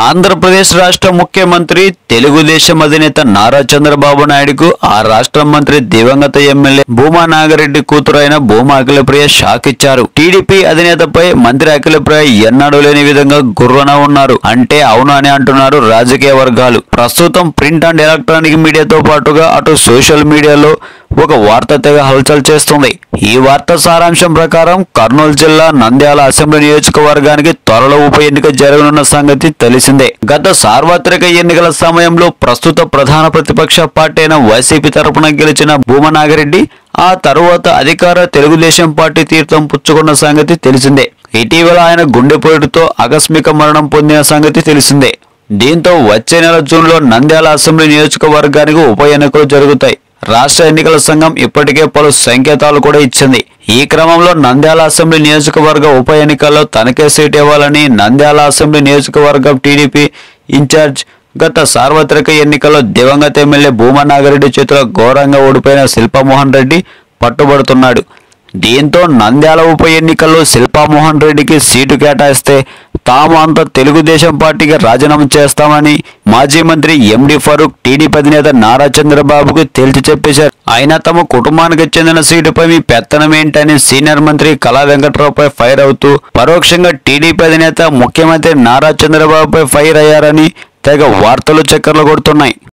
ఆంధ్రప్రదేశ్ రాష్ట్ర ముఖ్యమంత్రి తెలుగుదేశం అధినేత నారా చంద్రబాబు నాయుడుకు ఆ రాష్ట్ర మంత్రి దివంగత ఎమ్మెల్యే భూమా నాగరెడ్డి కూతురైన భూమా అఖిలప్రియ షాక్ ఇచ్చారు టీడీపీ అధినేతపై మంత్రి అఖిలప్రియ ఎన్నడూ లేని విధంగా గుర్రన ఉన్నారు. అంటే అవును అని అంటున్నారు రాజకీయ వర్గాలు. ప్రస్తుతం ప్రింట్ అండ్ ఎలక్ట్రానిక్ మీడియాతో పాటుగా అటు సోషల్ మీడియాలో ఒక వార్త తెగ హల్చల్ చేస్తుంది. ఈ వార్త సారాంశం ప్రకారం కర్నూలు జిల్లా నంద్యాల అసెంబ్లీ నియోజకవర్గానికి త్వరలో ఉప ఎన్నిక జరగనున్న సంగతి తెలిసిందే. గత సార్వత్రిక ఎన్నికల సమయంలో ప్రస్తుత ప్రధాన ప్రతిపక్ష పార్టీ అయిన వైసీపీ తరపున గెలిచిన భూమనాగిరెడ్డి ఆ తరువాత అధికార తెలుగుదేశం పార్టీ తీర్థం పుచ్చుకున్న సంగతి తెలిసిందే. ఇటీవల ఆయన గుండెపోటుతో ఆకస్మిక మరణం పొందిన సంగతి తెలిసిందే. దీంతో వచ్చే నెల జూన్లో నంద్యాల అసెంబ్లీ నియోజకవర్గానికి ఉప ఎన్నికలు జరుగుతాయి. రాష్ట్ర ఎన్నికల సంఘం ఇప్పటికే పలు సంకేతాలు కూడా ఇచ్చింది. ఈ క్రమంలో నంద్యాల అసెంబ్లీ నియోజకవర్గ ఉప ఎన్నికల్లో తనకే సీట్ ఇవ్వాలని నంద్యాల అసెంబ్లీ నియోజకవర్గం టీడీపీ ఇన్ఛార్జ్ గత సార్వత్రిక ఎన్నికల్లో దివంగత ఎమ్మెల్యే భూమా నాగరెడ్డి చేతిలో ఘోరంగా ఓడిపోయిన శిల్పామోహన్ రెడ్డి పట్టుబడుతున్నాడు. దీంతో నంద్యాల ఉప ఎన్నికల్లో శిల్పామోహన్ రెడ్డికి సీటు కేటాయిస్తే తాము అంత తెలుగుదేశం పార్టీకి రాజీనామా చేస్తామని మాజీ మంత్రి ఎండి ఫరూక్ టీడీపీ అధినేత నారా చంద్రబాబుకు తేల్చి చెప్పేశారు. అయినా తమ కుటుంబానికి చెందిన సీటుపై మీ పెత్తనం ఏంటని సీనియర్ మంత్రి కళా వెంకట్రావుపై ఫైర్ అవుతూ పరోక్షంగా టీడీపీ అధినేత ముఖ్యమంత్రి నారా చంద్రబాబుపై ఫైర్ అయ్యారని తెగ వార్తలు చక్కర్లు కొడుతున్నాయి.